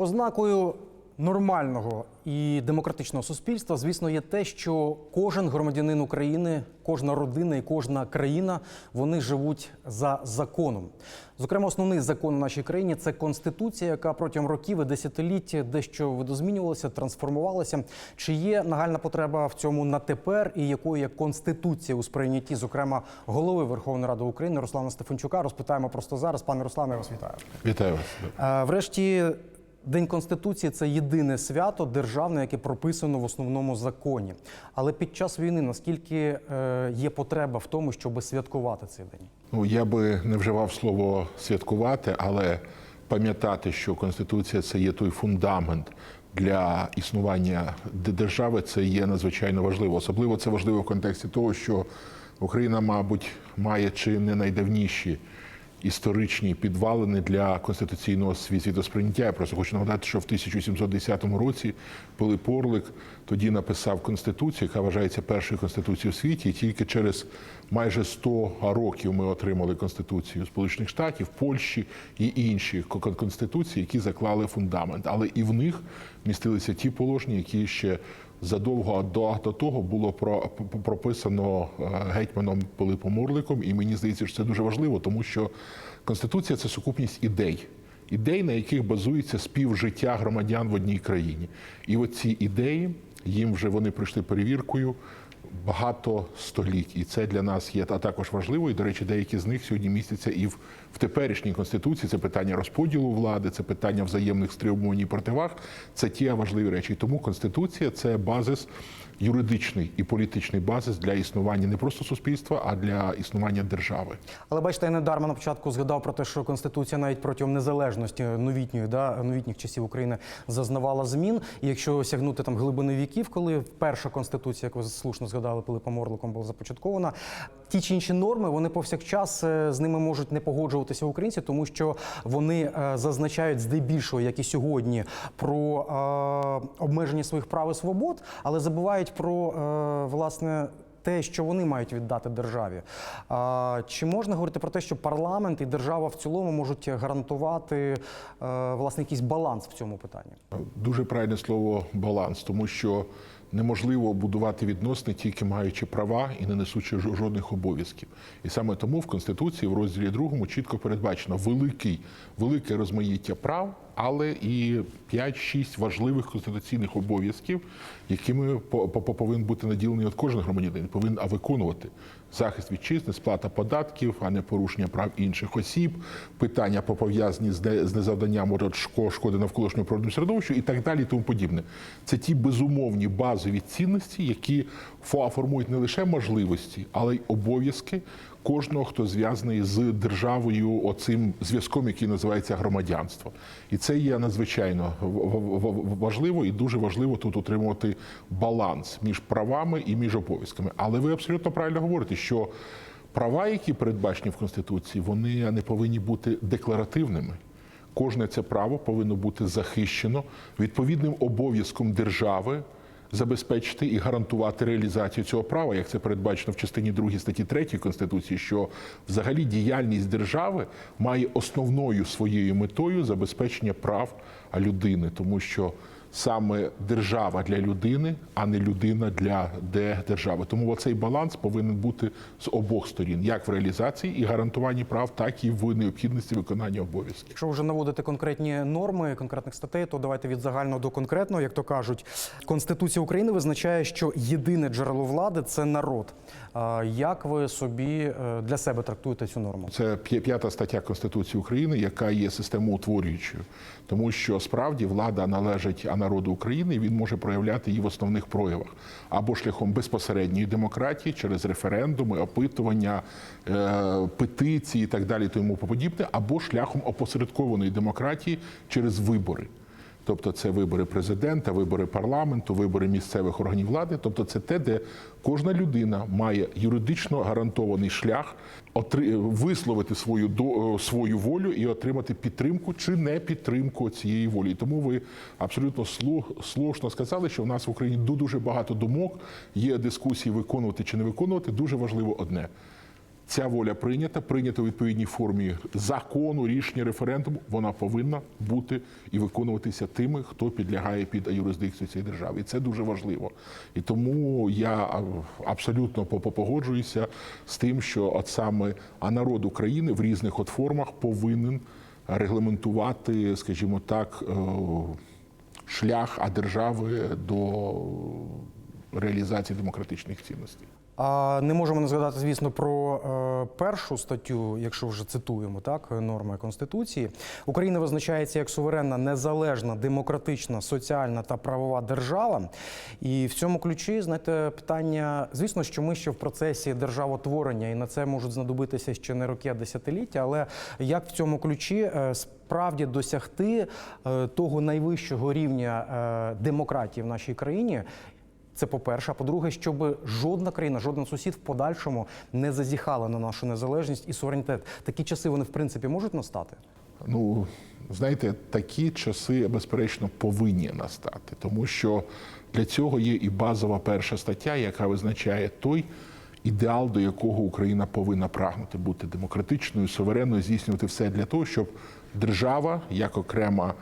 Ознакою нормального і демократичного суспільства, звісно, є те, що кожен громадянин України, кожна родина і кожна країна вони живуть за законом. Зокрема, основний закон у нашій країні це конституція, яка протягом років і десятиліть дещо видозмінювалася, трансформувалася. Чи є нагальна потреба в цьому на тепер, і якою є конституція у сприйнятті, зокрема, голови Верховної Ради України Руслана Стефанчука? Розпитаємо просто зараз. Пане Руслане, я вас вітаю. Вітаю вас. Е, Врешті, День Конституції це єдине свято державне, яке прописано в основному законі. Але під час війни наскільки е, є потреба в тому, щоб святкувати цей день? Ну я би не вживав слово святкувати, але пам'ятати, що конституція це є той фундамент для існування держави. Це є надзвичайно важливо. Особливо це важливо в контексті того, що Україна, мабуть, має чи не найдавніші історичні підвалини для конституційного сві- світосприйняття. Я просто хочу нагадати, що в 1710 році Пилип Орлик тоді написав конституцію, яка вважається першою конституцією у світі. І тільки через майже 100 років ми отримали конституцію Сполучених Штатів, Польщі і інші кон- конституції, які заклали фундамент. Але і в них містилися ті положення, які ще задовго до, до того було про, прописано е, гетьманом Пилипом Орликом. І мені здається, що це дуже важливо, тому що конституція це сукупність ідей. Ідей, на яких базується співжиття громадян в одній країні. І оці ідеї, їм вже вони пройшли перевіркою багато століть. І це для нас є а також важливо. І, до речі, деякі з них сьогодні містяться і в, в теперішній конституції. Це питання розподілу влади, це питання взаємних стримувань і противаг. Це ті важливі речі. Тому конституція це базис юридичний і політичний базис для існування не просто суспільства, а для існування держави. Але бачите, я недарма на початку згадав про те, що конституція навіть протягом незалежності новітньої да новітніх часів України зазнавала змін. І якщо осягнути там глибини віків, коли перша конституція, як ви слушно згадали, Пилипом Орликом була започаткована, ті чи інші норми вони повсякчас е, з ними можуть не погоджуватися українці, тому що вони е, зазначають здебільшого, як і сьогодні, про е, обмеження своїх прав і свобод, але забувають про е, власне те, що вони мають віддати державі. Чи можна говорити про те, що парламент і держава в цілому можуть гарантувати власне якийсь баланс в цьому питанні? Дуже правильне слово баланс, тому що неможливо будувати відносини тільки маючи права і не несучи жо- жодних обов'язків. І саме тому в Конституції в розділі другому чітко передбачено великий, велике розмаїття прав, але і 5-6 важливих конституційних обов'язків, якими по- по- повинен бути наділений от кожен громадянин, повинен виконувати захист вітчизни, сплата податків, а не порушення прав інших осіб, питання по- пов'язані з не- з незавданням шкоди навколишнього природного середовищу і так далі, і тому подібне. Це ті безумовні базові цінності, які фо- формують не лише можливості, але й обов'язки кожного, хто зв'язаний з державою, оцим зв'язком, який називається громадянство. І це є надзвичайно важливо і дуже важливо тут утримувати баланс між правами і між обов'язками. Але ви абсолютно правильно говорите, що права, які передбачені в Конституції, вони не повинні бути декларативними. Кожне це право повинно бути захищено відповідним обов'язком держави забезпечити і гарантувати реалізацію цього права, як це передбачено в частині 2 статті 3 Конституції, що взагалі діяльність держави має основною своєю метою забезпечення прав людини, тому що саме держава для людини, а не людина для де держави. Тому оцей баланс повинен бути з обох сторін, як в реалізації і гарантуванні прав, так і в необхідності виконання обов'язків. Якщо вже наводити конкретні норми конкретних статей, то давайте від загального до конкретного, як то кажуть, Конституція України визначає, що єдине джерело влади це народ. Як ви собі е, для себе трактуєте цю норму? Це п'ята стаття Конституції України, яка є системоутворюючою, тому що справді влада належить народу України, і він може проявляти її в основних проявах або шляхом безпосередньої демократії через референдуми, опитування, е, петиції і так далі, тому подібне, або шляхом опосередкованої демократії через вибори. Тобто це вибори президента, вибори парламенту, вибори місцевих органів влади. Тобто, це те, де кожна людина має юридично гарантований шлях висловити свою свою волю і отримати підтримку чи не підтримку цієї волі. Тому ви абсолютно слушно сказали, що в нас в Україні дуже багато думок, є дискусії виконувати чи не виконувати. Дуже важливо одне. Ця воля прийнята, прийнята у відповідній формі закону, рішення референдуму. Вона повинна бути і виконуватися тими, хто підлягає під юрисдикцію цієї держави. І це дуже важливо. І тому я абсолютно по- по- погоджуюся з тим, що от саме а народ України в різних от формах повинен регламентувати, скажімо так, е, шлях а держави до реалізації демократичних цінностей. Не можемо не згадати, звісно, про е, першу статтю, якщо вже цитуємо так норми конституції. Україна визначається як суверенна, незалежна, демократична, соціальна та правова держава. І в цьому ключі знаєте питання, звісно, що ми ще в процесі державотворення, і на це можуть знадобитися ще не роки, а десятиліття. Але як в цьому ключі е, справді досягти е, того найвищого рівня демократії в нашій країні? Це по-перше. А по-друге, щоб жодна країна, жоден сусід в подальшому не зазіхала на нашу незалежність і суверенітет. Такі часи вони в принципі можуть настати. Ну, знаєте, такі часи, безперечно, повинні настати, тому що для цього є і базова перша стаття, яка визначає той ідеал, до якого Україна повинна прагнути бути демократичною, суверенною, здійснювати все для того, щоб держава як окрема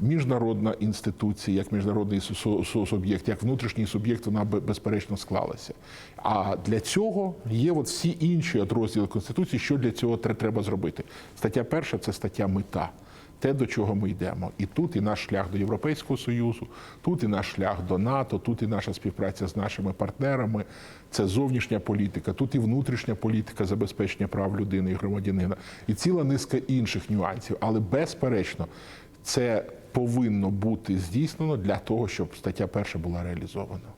міжнародна інституція, як міжнародний су- су- су- суб'єкт, як внутрішній суб'єкт, вона бе- безперечно склалася. А для цього є от всі інші розділи конституції, що для цього треба зробити. Стаття перша це стаття мета. Те, до чого ми йдемо. І тут і наш шлях до Європейського Союзу, тут і наш шлях до НАТО, тут і наша співпраця з нашими партнерами. Це зовнішня політика, тут і внутрішня політика забезпечення прав людини і громадянина, і ціла низка інших нюансів. Але безперечно, це повинно бути здійснено для того, щоб стаття перша була реалізована.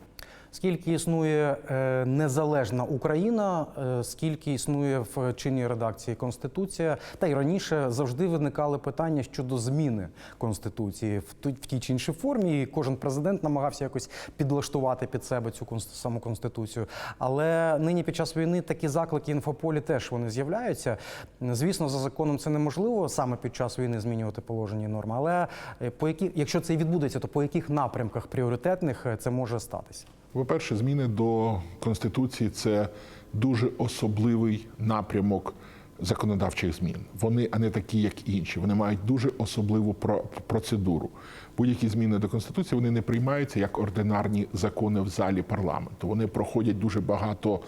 Скільки існує е, незалежна Україна, е, скільки існує в чинній редакції Конституція, та й раніше завжди виникали питання щодо зміни конституції в тій чи іншій формі. І кожен президент намагався якось підлаштувати під себе цю саму конституцію. Але нині під час війни такі заклики інфополі теж вони з'являються. Звісно, за законом це неможливо саме під час війни змінювати положення і норми. Але е, по які, якщо це і відбудеться, то по яких напрямках пріоритетних це може статися? По-перше, зміни до Конституції це дуже особливий напрямок законодавчих змін. Вони а не такі, як інші. Вони мають дуже особливу про- процедуру. Будь-які зміни до Конституції вони не приймаються як ординарні закони в залі парламенту. Вони проходять дуже багато,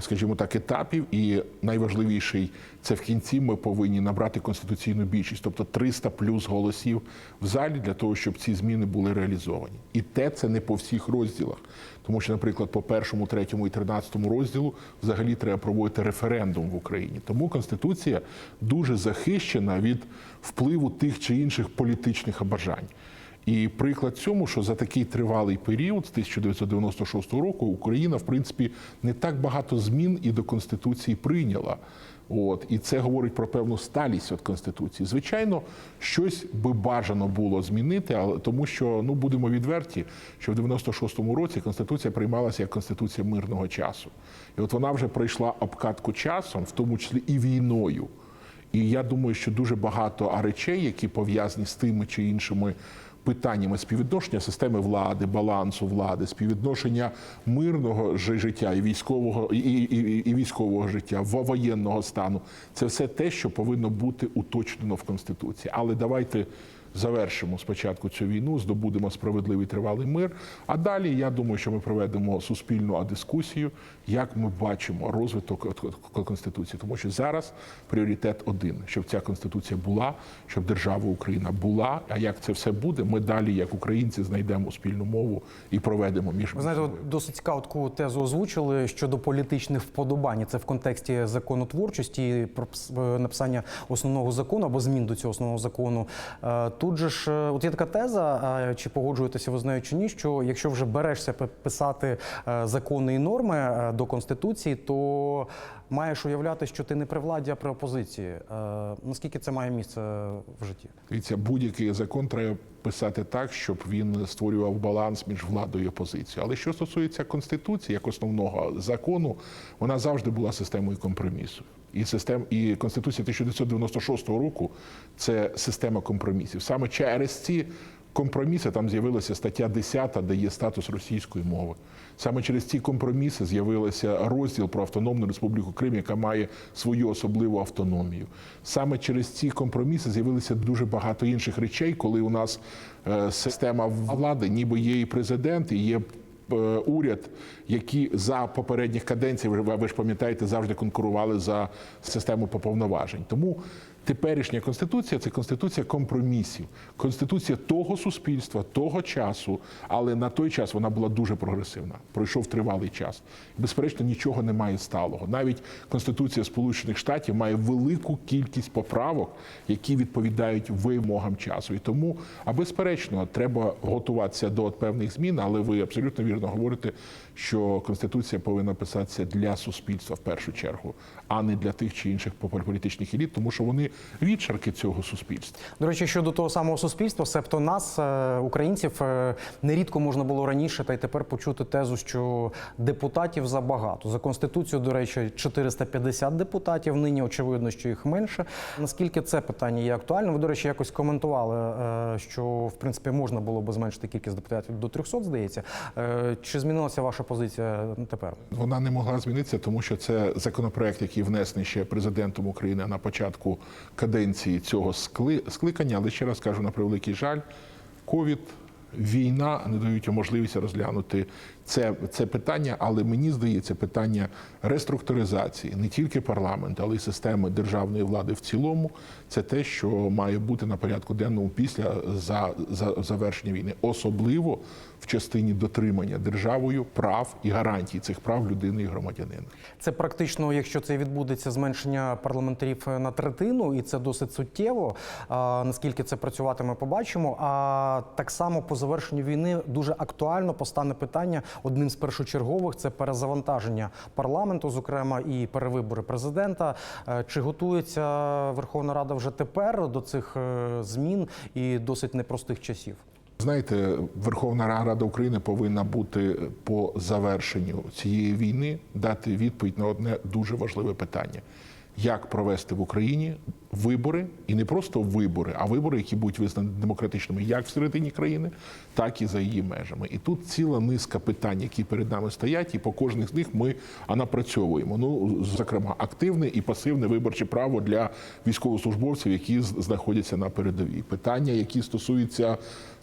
скажімо так, етапів. І найважливіший це в кінці ми повинні набрати конституційну більшість, тобто 300 плюс голосів в залі для того, щоб ці зміни були реалізовані. І те це не по всіх розділах. Тому що, наприклад, по першому, третьому і тринадцятому розділу взагалі треба проводити референдум в Україні. Тому Конституція дуже захищена від впливу тих чи інших політичних бажань. І приклад цьому, що за такий тривалий період з 1996 року Україна, в принципі, не так багато змін і до Конституції прийняла. От і це говорить про певну сталість від конституції. Звичайно, щось би бажано було змінити, але тому що ну будемо відверті, що в 96-му році конституція приймалася як конституція мирного часу, і от вона вже пройшла обкатку часом, в тому числі і війною. І я думаю, що дуже багато речей, які пов'язані з тими чи іншими питаннями співвідношення системи влади, балансу влади, співвідношення мирного жи- життя і військового і, і, і, і військового життя, воєнного стану, це все те, що повинно бути уточнено в конституції. Але давайте. Завершимо спочатку цю війну, здобудемо справедливий тривалий мир. А далі я думаю, що ми проведемо суспільну дискусію, як ми бачимо розвиток конституції, тому що зараз пріоритет один: щоб ця конституція була, щоб держава Україна була. А як це все буде, ми далі, як українці, знайдемо спільну мову і проведемо між Ви знаєте, досить цікаву таку тезу озвучили щодо політичних вподобань. Це в контексті законотворчості, і е, написання основного закону або змін до цього основного закону. Е, Тут же ж е, от є така теза, чи погоджуєтеся ви з нею чи ні, що якщо вже берешся писати закони і норми до конституції, то маєш уявляти, що ти не при владі, а при опозиції. Наскільки це має місце в житті? Дивіться, будь-який закон треба писати так, щоб він створював баланс між владою і опозицією. Але що стосується конституції як основного закону, вона завжди була системою компромісу. І систем і конституція 1996 року це система компромісів. Саме через ці компроміси там з'явилася стаття 10, де є статус російської мови. Саме через ці компроміси з'явився розділ про Автономну Республіку Крим, яка має свою особливу автономію. Саме через ці компроміси з'явилося дуже багато інших речей, коли у нас е, система влади, ніби є і президент, і є е, уряд, які за попередніх каденцій, ви, ж пам'ятаєте, завжди конкурували за систему повноважень. Тому теперішня конституція це конституція компромісів, конституція того суспільства, того часу, але на той час вона була дуже прогресивна. Пройшов тривалий час. Безперечно, нічого немає сталого. Навіть конституція Сполучених Штатів має велику кількість поправок, які відповідають вимогам часу. І тому, а безперечно, треба готуватися до певних змін, але ви абсолютно вірно говорите, що конституція повинна писатися для суспільства в першу чергу, а не для тих чи інших політичних еліт, тому що вони відчарки цього суспільства. До речі, щодо того самого суспільства, себто нас, е, українців, е, нерідко можна було раніше та й тепер почути тезу, що депутатів забагато. За конституцією, до речі, 450 депутатів. Нині очевидно, що їх менше. Наскільки це питання є актуальним? Ви, до речі, якось коментували, е, що в принципі можна було би зменшити кількість депутатів до 300, здається. Чи змінилася ваша позиція тепер? Вона не могла змінитися, тому що це законопроект, який внесений ще президентом України на початку каденції цього скли- скликання. Але ще раз кажу, на превеликий жаль, ковід. Війна не дають можливість розглянути це, це питання, але мені здається, питання реструктуризації не тільки парламенту, але й системи державної влади в цілому. Це те, що має бути на порядку денному після за, за завершення війни, особливо в частині дотримання державою прав і гарантій цих прав людини і громадянина. Це практично, якщо це відбудеться зменшення парламентарів на третину, і це досить суттєво. А, наскільки це працюватиме, побачимо. А так само по завершенню війни дуже актуально постане питання одним з першочергових це перезавантаження парламенту, зокрема і перевибори президента. Е, Чи готується Верховна Рада вже тепер до цих е, змін і досить непростих часів? Знаєте, Верховна Рада України повинна бути по завершенню цієї війни дати відповідь на одне дуже важливе питання: як провести в Україні вибори, і не просто вибори, а вибори, які будуть визнані демократичними як всередині країни, так і за її межами. І тут ціла низка питань, які перед нами стоять, і по кожних з них ми напрацьовуємо. Ну, зокрема, активне і пасивне виборче право для військовослужбовців, які знаходяться на передовій. Питання, які стосуються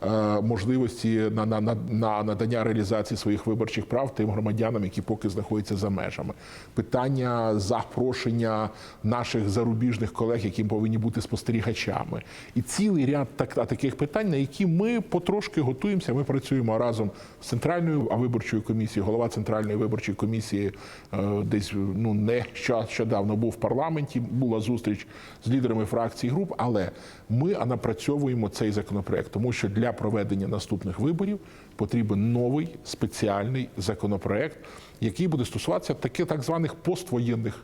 е, можливості на, на, на, на надання реалізації своїх виборчих прав тим громадянам, які поки знаходяться за межами. Питання запрошення наших зарубіжних колег, які повинні бути спостерігачами, і цілий ряд так, таких питань, на які ми потрошки готуємося. Ми працюємо разом з центральною виборчою комісією. Голова центральної виборчої комісії е, десь ну не нещодавно був в парламенті. Була зустріч з лідерами фракцій груп. Але ми напрацьовуємо цей законопроект, тому що для проведення наступних виборів потрібен новий спеціальний законопроект, який буде стосуватися таких так званих поствоєнних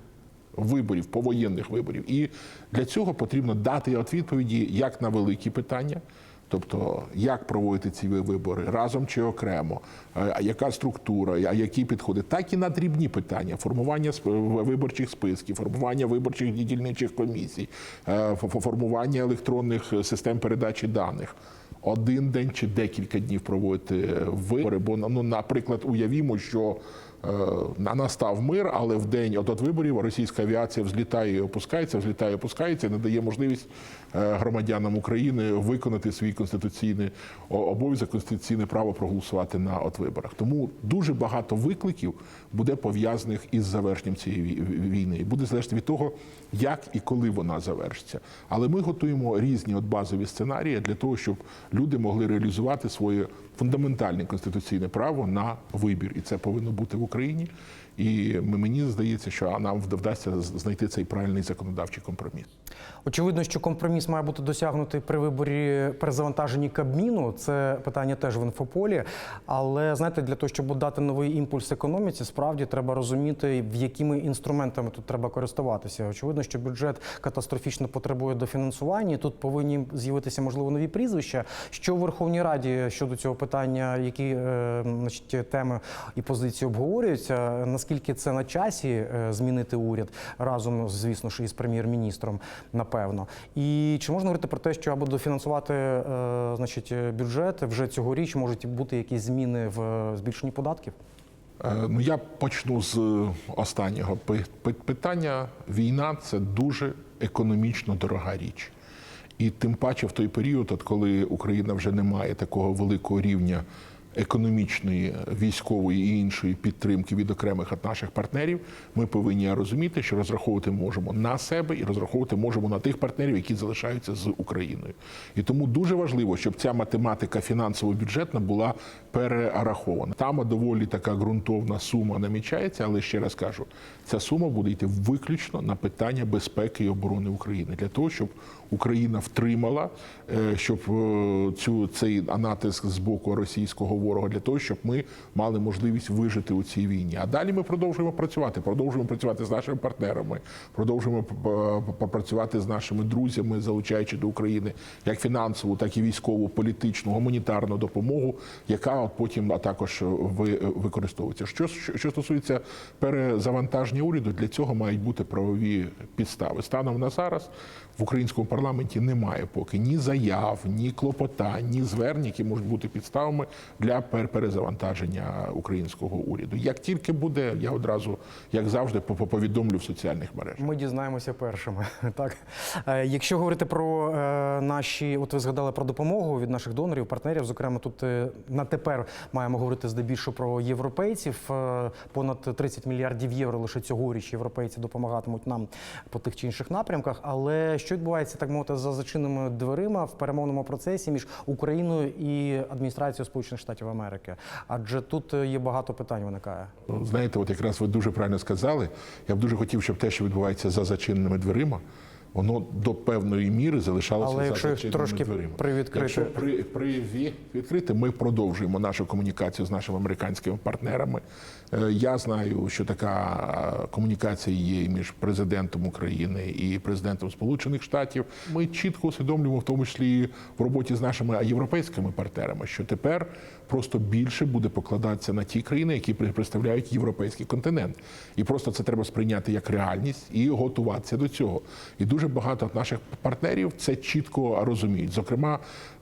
виборів, повоєнних виборів. І для цього потрібно дати відповіді як на великі питання. Тобто, як проводити ці вибори разом чи окремо, е, яка структура, а які підходи, так і на дрібні питання: формування виборчих списків, формування виборчих дільничих комісій, е, формування електронних систем передачі даних. Один день чи декілька днів проводити вибори. Бо ну, наприклад, уявімо, що е, настав мир, але в день от, от виборів російська авіація взлітає і опускається, взлітає і опускається, і не дає можливість е, громадянам України виконати свій конституційний обов'язок, конституційне право проголосувати на от виборах. Тому дуже багато викликів буде пов'язаних із завершенням цієї війни. І буде залежати від того, як і коли вона завершиться. Але ми готуємо різні от базові сценарії для того, щоб люди могли реалізувати своє фундаментальне конституційне право на вибір, і це повинно бути в Україні. І мені здається, що нам вдасться знайти цей правильний законодавчий компроміс. Очевидно, що компроміс має бути досягнутий при виборі перезавантаженні Кабміну. Це питання теж в інфополі. Але знаєте, для того, щоб дати новий імпульс економіці, справді треба розуміти, в якими інструментами тут треба користуватися. Очевидно, що бюджет катастрофічно потребує дофінансування. Тут повинні з'явитися можливо нові прізвища. Що в Верховній Раді щодо цього питання, які е, значить, теми і позиції обговорюють? обговорюється. Наскільки це на часі е, змінити уряд разом, звісно ж, із прем'єр-міністром, напевно. І чи можна говорити про те, що або дофінансувати е, значить, бюджет вже цьогоріч можуть бути якісь зміни в е, збільшенні податків? Е, Ну, я почну з е, останнього Пи- пи- питання. Війна це дуже економічно дорога річ. І тим паче в той період, от коли Україна вже не має такого великого рівня економічної, військової і іншої підтримки від окремих від наших партнерів, ми повинні розуміти, що розраховувати можемо на себе і розраховувати можемо на тих партнерів, які залишаються з Україною. І тому дуже важливо, щоб ця математика фінансово-бюджетна була перерахована. Там доволі така ґрунтовна сума намічається, але ще раз кажу, ця сума буде йти виключно на питання безпеки і оборони України для того, щоб Україна втримала, е, щоб е, цю цей натиск з боку російського ворога, для того, щоб ми мали можливість вижити у цій війні. А далі ми продовжуємо працювати, продовжуємо працювати з нашими партнерами, продовжуємо п- попрацювати з нашими друзями, залучаючи до України як фінансову, так і військову, політичну, гуманітарну допомогу, яка от потім також ви- використовується. Що, що що стосується перезавантаження уряду, для цього мають бути правові підстави. Станом на зараз в українському парламенті немає поки ні заяв, ні клопотань, ні звернень, які можуть бути підставами для пер- перезавантаження українського уряду. Як тільки буде, я одразу, як завжди, по- по- повідомлю в соціальних мережах. Ми дізнаємося першими. Так Е, якщо говорити про е, наші, от ви згадали про допомогу від наших донорів, партнерів. Зокрема, тут е, на тепер маємо говорити здебільшого про європейців. Понад 30 мільярдів євро лише цьогоріч європейці допомагатимуть нам по тих чи інших напрямках. Але що відбувається так мовити за зачиненими дверима в перемовному процесі між Україною і адміністрацією Сполучених Штатів Америки? Адже тут е, є багато питань. Виникає. Ну, Знаєте, от якраз ви дуже правильно сказали. Я б дуже хотів, щоб те, що відбувається за зачиненими дверима, воно до певної міри залишалося Але якщо їх трошки дверима. привідкрити? Якщо при, при відкрити, ми продовжуємо нашу комунікацію з нашими американськими партнерами. Е, Я знаю, що така е, комунікація є між президентом України і президентом Сполучених Штатів. Ми чітко усвідомлюємо, в тому числі в роботі з нашими європейськими партнерами, що тепер просто більше буде покладатися на ті країни, які представляють європейський континент. І просто це треба сприйняти як реальність і готуватися до цього. І дуже багато наших партнерів це чітко розуміють. Зокрема,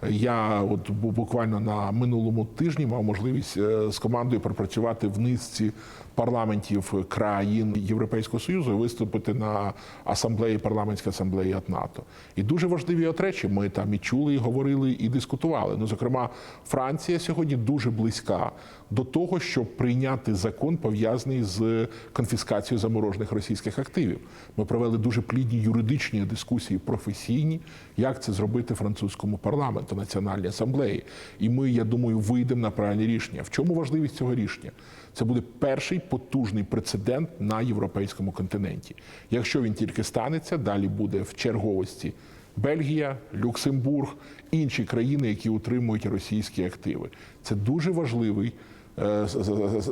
я от був буквально на минулому тижні мав можливість е, з командою пропрацювати в низці парламентів країн Європейського Союзу виступити на асамблеї парламентській асамблеї от НАТО. І дуже важливі от речі. Ми там і чули, і говорили, і дискутували. Ну, зокрема, Франція сьогодні дуже близька до того, щоб прийняти закон пов'язаний з конфіскацією заморожених російських активів. Ми провели дуже плідні юридичні дискусії, професійні, як це зробити французькому парламенту, національній асамблеї. І ми, я думаю, вийдемо на правильне рішення. В чому важливість цього рішення? Це буде перший потужний прецедент на європейському континенті. Якщо він тільки станеться, далі буде в черговості Бельгія, Люксембург, інші країни, які утримують російські активи. Це дуже важливий. е,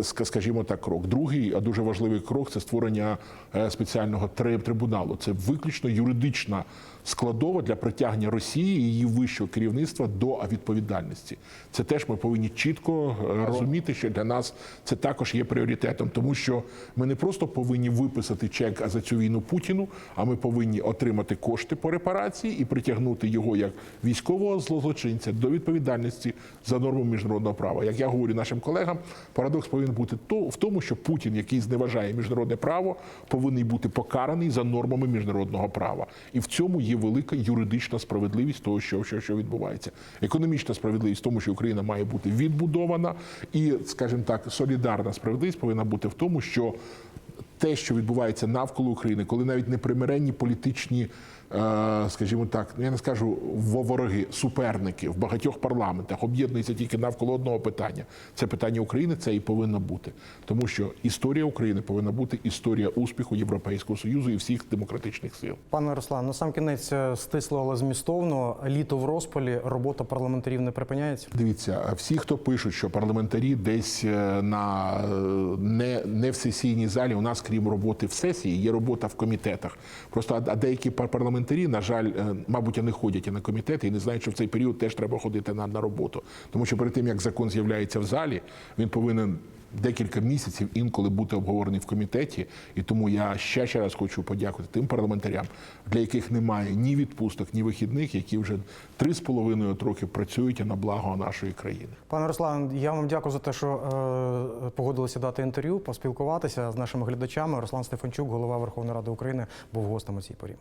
Скажімо так, крок. Другий, а дуже важливий крок це створення е, спеціального три- трибуналу. Це виключно юридична складова для притягнення Росії і її вищого керівництва до відповідальності. Це теж ми повинні чітко е, розуміти, що для нас це також є пріоритетом, тому що ми не просто повинні виписати чек за цю війну Путіну, а ми повинні отримати кошти по репарації і притягнути його як військового злочинця до відповідальності за нормами міжнародного права. Як я говорю нашим колегам, парадокс повинен бути то в тому, що Путін, який зневажає міжнародне право, повинен бути покараний за нормами міжнародного права. І в цьому є велика юридична справедливість того, що, що, що відбувається. Економічна справедливість в тому, що Україна має бути відбудована, і, скажімо так, солідарна справедливість повинна бути в тому, що те, що відбувається навколо України, коли навіть непримиренні політичні, скажімо так, ну, я не скажу во- вороги, суперники в багатьох парламентах об'єднуються тільки навколо одного питання. Це питання України, це і повинно бути. Тому що історія України повинна бути історія успіху Європейського Союзу і всіх демократичних сил. Пане Руслан, на сам кінець е, стисло, але змістовно. Літо в розпалі, робота парламентарів не припиняється. Дивіться, всі, хто пишуть, що парламентарі десь е, на е, не, не в сесійній залі, у нас, крім роботи в сесії, є робота в комітетах. Просто а- деякі пар- парламентарі, на жаль, е, мабуть, не ходять і на комітети і не знають, що в цей період теж треба ходити на, на роботу. Тому що перед тим як закон з'являється в залі, він повинен декілька місяців інколи бути обговорений в комітеті. І тому я ще ще раз хочу подякувати тим парламентарям, для яких немає ні відпусток, ні вихідних, які вже три з половиною роки працюють на благо нашої країни. Пане Руслан, я вам дякую за те, що е, погодилися дати інтерв'ю, поспілкуватися з нашими глядачами. Руслан Стефанчук, голова Верховної Ради України, був гостем у цій порі.